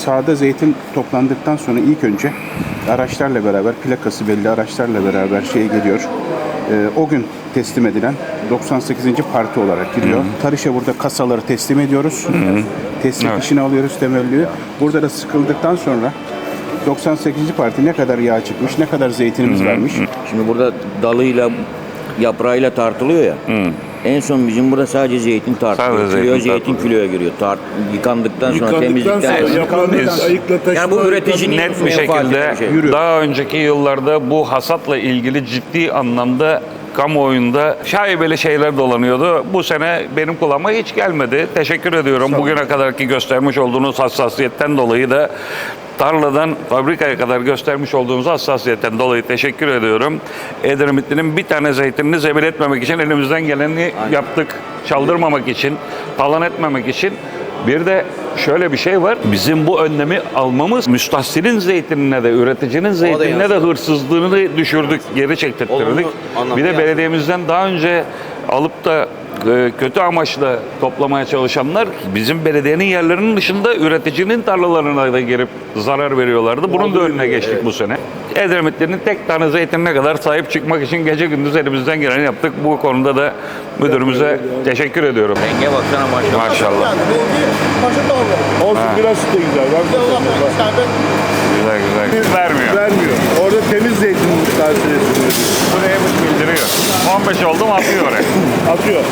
sahada zeytin toplandıktan sonra ilk önce araçlarla beraber, plakası belli araçlarla beraber şeye geliyor. Ee, o gün teslim edilen 98. parti olarak gidiyor. Tarış'a burada kasaları teslim ediyoruz. Teslim Evet. işini alıyoruz temellüğü. Burada da sıkıldıktan sonra 98. parti ne kadar yağ çıkmış, ne kadar zeytinimiz vermiş. Şimdi burada dalıyla yaprağıyla tartılıyor ya. En son bizim burada sadece zeytin tartılıyor. Sadece Kilo zeytin zeytin, tartılıyor. kiloya giriyor. Tart, yıkandıktan sonra Yıkandıktan temizlikten sonra sonra. yaprağını Biz- ayıkla taşıma. Yani bu üreticinin net bir şekilde bir şey. daha önceki yıllarda bu hasatla ilgili ciddi anlamda kamuoyunda şaibeli şeyler dolanıyordu. Bu sene benim kulağıma hiç gelmedi. Teşekkür ediyorum. Bugüne kadarki göstermiş olduğunuz hassasiyetten dolayı da tarladan fabrikaya kadar göstermiş olduğunuz hassasiyetten dolayı teşekkür ediyorum. Edremitli'nin bir tane zeytinini zebil etmemek için elimizden geleni yaptık. Çaldırmamak için, talan etmemek için. Bir de şöyle bir şey var. Bizim bu önlemi almamız müstahsilin zeytinine de üreticinin zeytinine de hırsızlığını düşürdük, geri çektirttirdik. Bir de belediyemizden daha önce alıp da e, kötü amaçla toplamaya çalışanlar bizim belediyenin yerlerinin dışında üreticinin tarlalarına da girip zarar veriyorlardı. Bunun da önüne geçtik bu sene. Edremitlerin tek tane zeytinine kadar sahip çıkmak için gece gündüz elimizden geleni yaptık. Bu konuda da müdürümüze teşekkür ediyorum. Renge baksana maşallah. Maşallah. Olsun biraz da güzel. Güzel güzel. Vermiyor. Vermiyor. Orada temiz zeytin Buraya bildiriyor. 15 oldum atıyor oraya. atıyor.